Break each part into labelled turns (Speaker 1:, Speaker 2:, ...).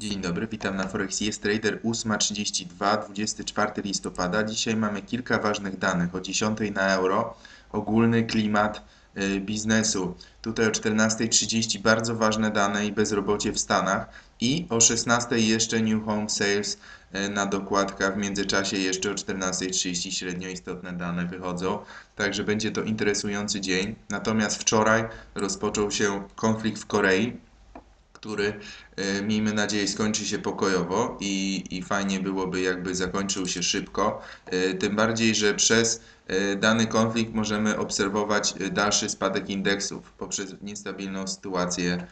Speaker 1: Dzień dobry, witam na Forex Jest Trader 8.32, 24 listopada. Dzisiaj mamy kilka ważnych danych. O 10 na euro, ogólny klimat y, biznesu. Tutaj o 14.30 bardzo ważne dane i bezrobocie w Stanach. I o 16.00 jeszcze New Home Sales y, na dokładkach. W międzyczasie jeszcze o 14.30 średnio istotne dane wychodzą. Także będzie to interesujący dzień. Natomiast wczoraj rozpoczął się konflikt w Korei który miejmy nadzieję skończy się pokojowo i, i fajnie byłoby jakby zakończył się szybko. E, Tym bardziej, że przez e, dany konflikt możemy obserwować e, dalszy spadek indeksów poprzez niestabilną sytuację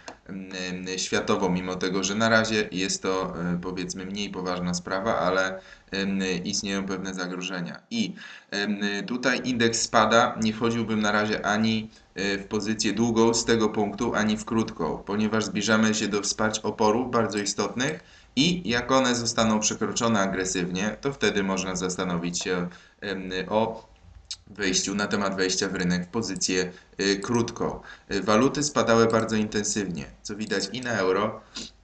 Speaker 1: e, światową, mimo tego, że na razie jest to e, powiedzmy mniej poważna sprawa, ale istnieją pewne zagrożenia. I tutaj indeks spada, nie wchodziłbym na razie ani e, w pozycję długą z tego punktu, ani w krótką, ponieważ zbliżamy się do wsparć oporów bardzo istotnych i jak one zostaną przekroczone agresywnie, to wtedy można zastanowić się o wejściu, na temat wejścia w rynek w pozycję y, krótką. Y, Waluty spadały bardzo intensywnie, co widać i na euro,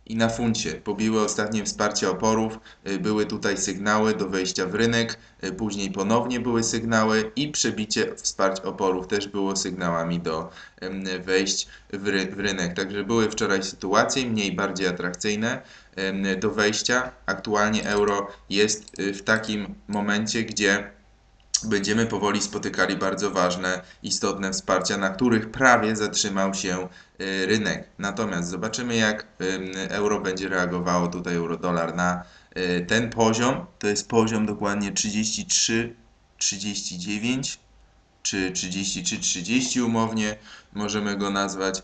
Speaker 1: i na funcie. Pobiły ostatnie wsparcie oporów, y, były tutaj sygnały do wejścia w rynek, y, później ponownie były sygnały i przebicie wsparć oporów też było sygnałami do wejść w, ry w rynek. Także były wczoraj sytuacje mniej bardziej atrakcyjne do wejścia. Aktualnie euro jest y, w takim momencie, gdzie będziemy powoli spotykali bardzo ważne, istotne wsparcia, na których prawie zatrzymał się y, rynek. Natomiast zobaczymy, jak euro będzie reagowało, tutaj euro-dolar na y, ten poziom. To jest poziom dokładnie 33, 39 czy 33-30 umownie możemy go nazwać.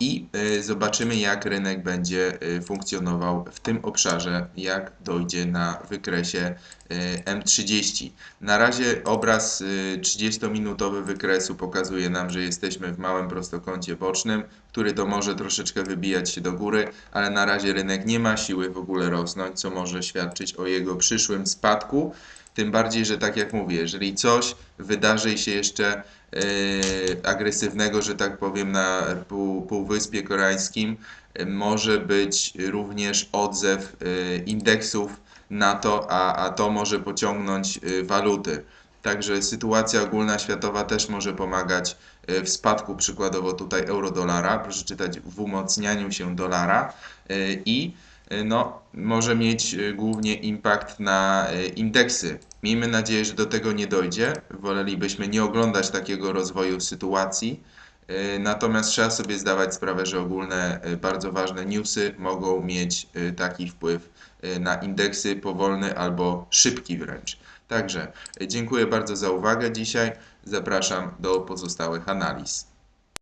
Speaker 1: I y, zobaczymy, jak rynek będzie y, funkcjonował w tym obszarze, jak dojdzie na wykresie y, M30. Na razie obraz y, 30-minutowy wykresu pokazuje nam, że jesteśmy w małym prostokącie bocznym, który to może troszeczkę wybijać się do góry, ale na razie rynek nie ma siły w ogóle rosnąć, co może świadczyć o jego przyszłym spadku. Tym bardziej, że tak jak mówię, jeżeli coś wydarzy się jeszcze yy, agresywnego, że tak powiem, na pół, Półwyspie Koreańskim, yy, może być również odzew yy, indeksów na to, a, a to może pociągnąć waluty. Także sytuacja ogólna światowa też może pomagać w spadku, przykładowo tutaj euro-dolara, proszę czytać w umocnianiu się dolara i no, może mieć yy, głównie impact na yy, indeksy. Miejmy nadzieję, że do tego nie dojdzie. Wolelibyśmy nie oglądać takiego rozwoju sytuacji. Natomiast trzeba sobie zdawać sprawę, że ogólne bardzo ważne newsy mogą mieć taki wpływ na indeksy powolny albo szybki wręcz. Także dziękuję bardzo za uwagę dzisiaj. Zapraszam do pozostałych analiz.